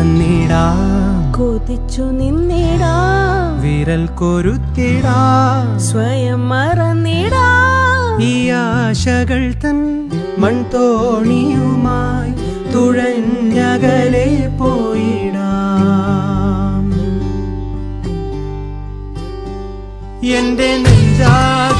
വന്നിടാ. കൊതിച്ചു നിന്നിടാ. വിരൽ കൊരുത്തിടാ സ്വയം മറന്നിടാ. ഈ ആശകൾ തൻ മൺതോണിയുമായി തുഴഞ്ഞകലെ പോയിടാം. എന്റെ നെഞ്ചിൽ